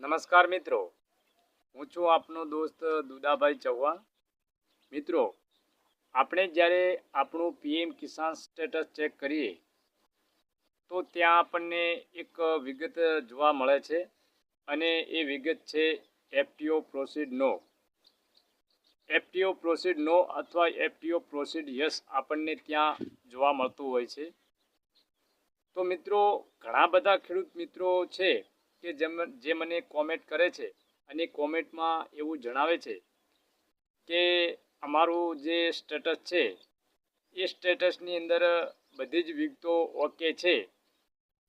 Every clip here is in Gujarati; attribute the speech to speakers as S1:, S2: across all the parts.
S1: નમસ્કાર મિત્રો. હું છું આપનો દોસ્ત દુદાભાઈ ચૌહાણ. મિત્રો, આપણે જ્યારે આપણું પીએમ કિસાન સ્ટેટસ ચેક કરીએ, તો ત્યાં આપણને એક વિગત જોવા મળે છે અને એ વિગત છે એફટીઓ પ્રોસીડ નો. એફટીઓ પ્રોસીડ નો અથવા એફટીઓ પ્રોસીડ યસ આપણને ત્યાં જોવા મળતું હોય છે. તો મિત્રો, ઘણા બધા ખેડૂત મિત્રો છે કે જે મને કોમેન્ટ કરે છે અને કોમેન્ટમાં એવું જણાવે છે કે અમારું જે સ્ટેટસ છે, એ સ્ટેટસની અંદર બધી જ વિગતો ઓકે છે.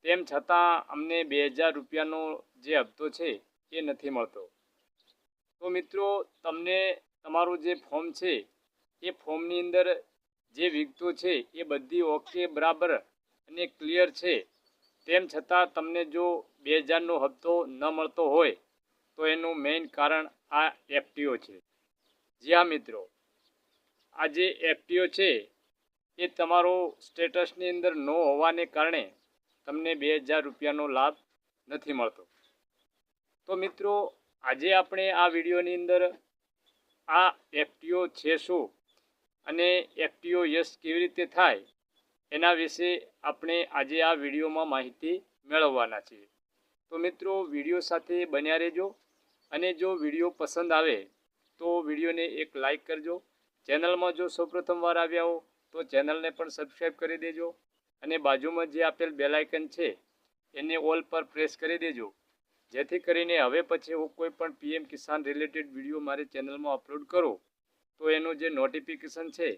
S1: તેમ છતાં અમને બે હજાર રૂપિયાનો જે હપ્તો છે એ નથી મળતો. તો મિત્રો, તમને તમારું જે ફોર્મ છે, એ ફોર્મની અંદર જે વિગતો છે એ બધી ઓકે બરાબર અને ક્લિયર છે. તેમ છતાં તમને જો બે હજારનો હપ્તો ન મળતો હોય તો એનું મેઇન કારણ આ એફટીઓ છે. જી હા, મિત્રો. આ જે એફટીઓ છે, એ તમારો સ્ટેટસની અંદર ન હોવાને કારણે તમને બે હજાર રૂપિયાનો લાભ નથી મળતો. તો મિત્રો, આજે આપણે આ વિડીયોની અંદર આ એફટીઓ છે શું અને એફટીઓ યસ કેવી રીતે થાય એના વિશે આપણે આજે આ વિડીયોમાં માહિતી મેળવવાના છીએ. તો મિત્રો, વીડિયો સાથે બન્યા રહેજો. અને જો વીડિયો પસંદ આવે, તો વિડીયોને એક લાઈક કરજો. ચેનલમાં જો સૌપ્રથમ વાર આવ્યા હો, તો ચેનલને પણ સબસ્ક્રાઈબ કરી દેજો. અને બાજુમાં જે આપેલ બેલાઇકન છે, એને ઓલ પર પ્રેસ કરી દેજો. જેથી કરીને હવે પછી હું કોઈ પણ પીએમ કિસાન રિલેટેડ વીડિયો મારી ચેનલમાં અપલોડ કરો, તો એનું જે નોટિફિકેશન છે,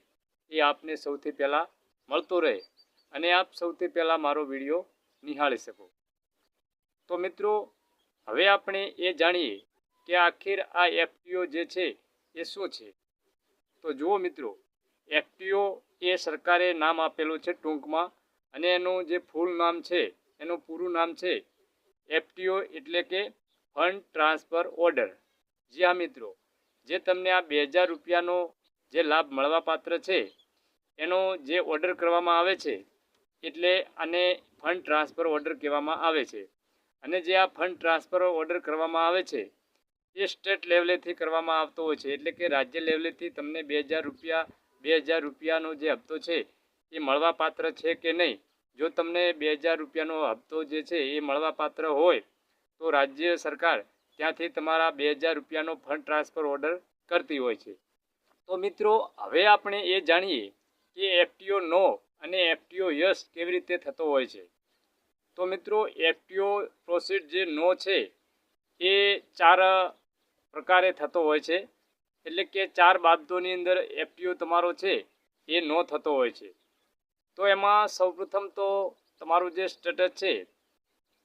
S1: એ આપને સૌથી પહેલાં મળતો રહે. અને આપ સૌથી પહેલાં મારો વીડિયો નિહાળી શકો. તો મિત્રો, હવે આપણે એ જાણીએ કે આખીર આ એફટીઓ જે છે એ શું છે. તો જુઓ મિત્રો, એફટીઓ એ સરકારે નામ આપેલું છે ટૂંકમાં અને એનું જે ફૂલ નામ છે, એનું પૂરું નામ છે એફટીઓ એટલે કે ફંડ ટ્રાન્સફર ઓર્ડર. જી હા મિત્રો, જે તમને આ બે હજાર રૂપિયાનો જે લાભ મળવાપાત્ર છે, એનો જે ઓર્ડર કરવામાં આવે છે, એટલે આને ફંડ ટ્રાન્સફર ઓર્ડર કહેવામાં આવે છે. અને જે આ ફંડ ટ્રાન્સફર ઓર્ડર કરવામાં આવે છે, એ સ્ટેટ લેવલેથી કરવામાં આવતો હોય છે. એટલે કે રાજ્ય લેવલેથી તમને બે હજાર રૂપિયા, બે હજાર રૂપિયાનો જે હપ્તો છે, એ મળવાપાત્ર છે કે નહીં? જો તમને બે હજાર રૂપિયાનો હપ્તો જે છે, એ મળવાપાત્ર હોય, તો રાજ્ય સરકાર ત્યાંથી તમારા બે હજાર રૂપિયાનો ફંડ ટ્રાન્સફર ઓર્ડર કરતી હોય છે. તો મિત્રો, હવે આપણે એ જાણીએ કે એફટીઓ નો અને એફટીઓ યસ કેવી રીતે થતો હોય છે. તો મિત્રો એફટીઓ પ્રોસીડ જે નો છે, એ ચાર પ્રકારે થતો હોય છે. એટલે કે ચાર બાબતોની અંદર એફટીઓ તમારો છે, એ નો થતો હોય છે. તો એમાં સૌપ્રથમ તો તમારું જે સ્ટેટસ છે,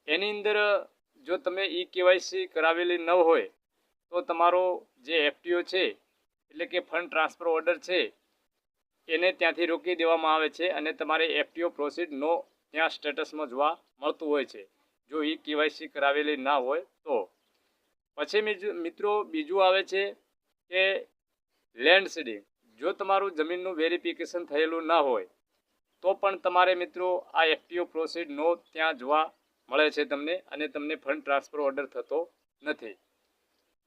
S1: એની અંદર જો તમે ઈ કેવાયસી કરાવેલી ન હોય, તો તમારો જે એફટીઓ છે, એટલે કે ફંડ ટ્રાન્સફર ઓર્ડર છે, એને ત્યાંથી રોકી દેવામાં આવે છે અને તમારે એફટીઓ પ્રોસીડ નો ત્યાં સ્ટેટસમાં જોવા મળતું હોય છે. જો ઈ કેવાયસી કરાવેલી ના હોય તો. પછી મિત્રો, બીજું આવે છે કે લેન્ડ સીડિંગ જો તમારું જમીનનું વેરિફિકેશન થયેલું ના હોય, તો પણ તમારે મિત્રો આ એફટીઓ પ્રોસીડ નો ત્યાં જોવા મળે છે તમને અને તમને ફંડ ટ્રાન્સફર ઓર્ડર થતો નથી.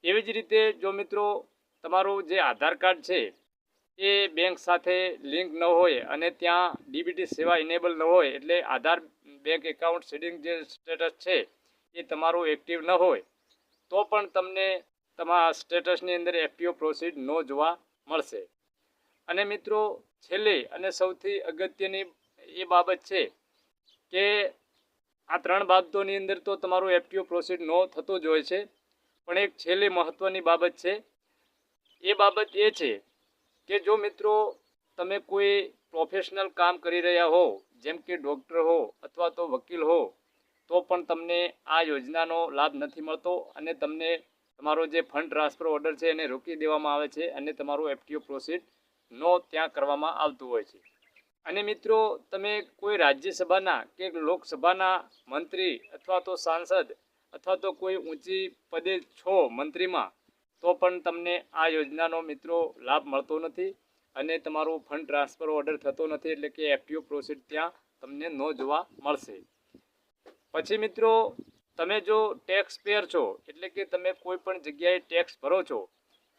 S1: એવી જ રીતે જો મિત્રો, તમારું જે આધાર કાર્ડ છે એ બેંક સાથે લિંક ન હોય અને ત્યાં ડીબીટી સેવા ઇનેબલ ન હોય એટલે આધાર બેંક એકાઉન્ટ સેડિંગ જે સ્ટેટસ છે એ તમારું એક્ટિવ ન હોય, તો પણ તમને તમારા સ્ટેટસની અંદર એફટીઓ પ્રોસીડ ન જોવા મળશે. અને મિત્રો, છેલ્લે અને સૌથી અગત્યની એ બાબત છે કે આ ત્રણ બાબતોની અંદર તો તમારું એફટીઓ પ્રોસીડ ન થતો જ હોય છે, પણ એક છેલ્લી મહત્ત્વની બાબત છે. એ બાબત એ છે કે જો મિત્રો તમે કોઈ પ્રોફેશનલ કામ કરી રહ્યા હો, જેમ કે ડૉક્ટર હો અથવા તો વકીલ હો, તો પણ તમને આ યોજનાનો લાભ નથી મળતો અને તમને તમારો જે ફંડ ટ્રાન્સફર ઓર્ડર છે એને રોકી દેવામાં આવે છે અને તમારું એફટીઓ પ્રોસીડ નો ત્યાં કરવામાં આવતું હોય છે. અને મિત્રો, તમે કોઈ રાજ્યસભાના કે લોકસભાના મંત્રી અથવા તો સાંસદ અથવા તો કોઈ ઊંચી પદે છો મંત્રીમાં તો પણ તમને આ યોજનાનો મિત્રો લાભ મળતો નથી અને તમારો ફંડ ટ્રાન્સફર ઓર્ડર થતો નથી એટલે કે એફટીઓ પ્રોસીડ ત્યાં તમને ન જોવા મળશે. પછી મિત્રો, તમે જો ટેક્સ પેયર છો એટલે કે તમે કોઈ પણ જગ્યાએ ટેક્સ ભરો છો,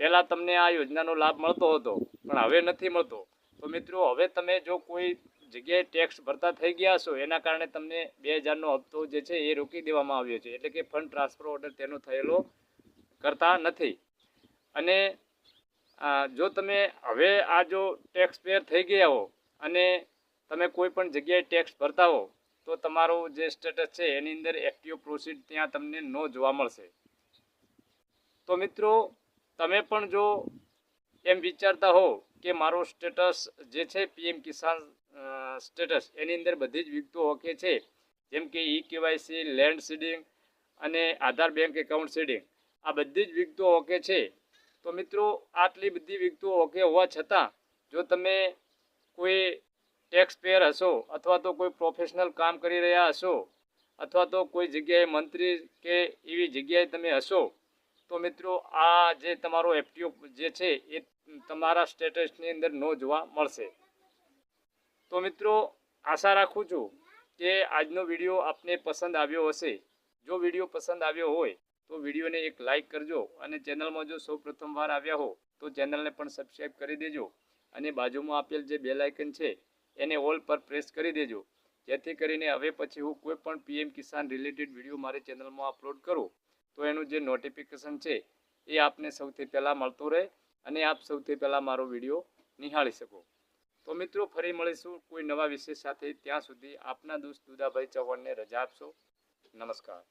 S1: પહેલાં તમને આ યોજનાનો લાભ મળતો હતો, પણ હવે નથી મળતો. તો મિત્રો, હવે તમે જો કોઈ જગ્યાએ ટેક્સ ભરતા થઈ ગયા છો એના કારણે તમને બે હજારનો હપ્તો જે છે એ રોકી દેવામાં આવ્યો છે. એટલે કે ફંડ ટ્રાન્સફર ઓર્ડર તેનો થયેલો કરતા નથી. અને જો તમે હવે આ જો ટેક્સ પેર થઈ ગયા હો અને તમે કોઈ પણ જગ્યાએ ટેક્સ ભરતા હો, તો તમારું જે સ્ટેટસ છે એની અંદર એક્ટિવ પ્રોસીડ ત્યાં તમને નો જોવા મળશે. તો મિત્રો, તમે પણ જો એમ વિચારતા હો કે મારો સ્ટેટસ જે છે પીએમ કિસાન સ્ટેટસ એની અંદર બધી જ વિગતો ઓકે છે, જેમ કે ઈ કેવાયસી લેન્ડ સીડિંગ અને આધાર બેંક એકાઉન્ટ સીડિંગ આ બધી જ વિગતો ઓકે છે. તો મિત્રો, આટલી બધી વિગતો ઓકે હોવા છતાં, જો તમે કોઈ ટેક્સ પેયર હશો અથવા તો કોઈ પ્રોફેશનલ કામ કરી રહ્યા હશો અથવા તો કોઈ જગ્યાએ મંત્રી કે એવી જગ્યાએ તમે હશો, તો મિત્રો, આ જે તમારો એફટીઓ જે છે એ તમારા સ્ટેટસની અંદર ન જોવા મળશે. તો મિત્રો, આશા રાખું છું કે આજનો વીડિયો આપને પસંદ આવ્યો હશે. જો વીડિયો પસંદ આવ્યો હોય તો વિડીયોને એક લાઇક કરજો અને ચેનલમાં જો સૌ પ્રથમવાર આવ્યા હો, તો ચેનલને પણ સબસ્ક્રાઈબ કરી દેજો અને બાજુમાં આપેલ જે બેલ આઇકન છે, એને ઓલ પર પ્રેસ કરી દેજો. જેથી કરીને હવે પછી હું કોઈ પણ પીએમ કિસાન રિલેટેડ વીડિયો મારી ચેનલમાં અપલોડ કરું, તો એનું જે નોટિફિકેશન છે, એ આપને સૌથી પહેલાં મળતો રહે અને આપ સૌથી પહેલાં મારો વીડિયો નિહાળી શકો. તો મિત્રો, ફરી મળીશું કોઈ નવા વિષય સાથે. ત્યાં સુધી આપના દોસ્ત દુદાભાઈ ચૌહાણને રજા આપશો. નમસ્કાર.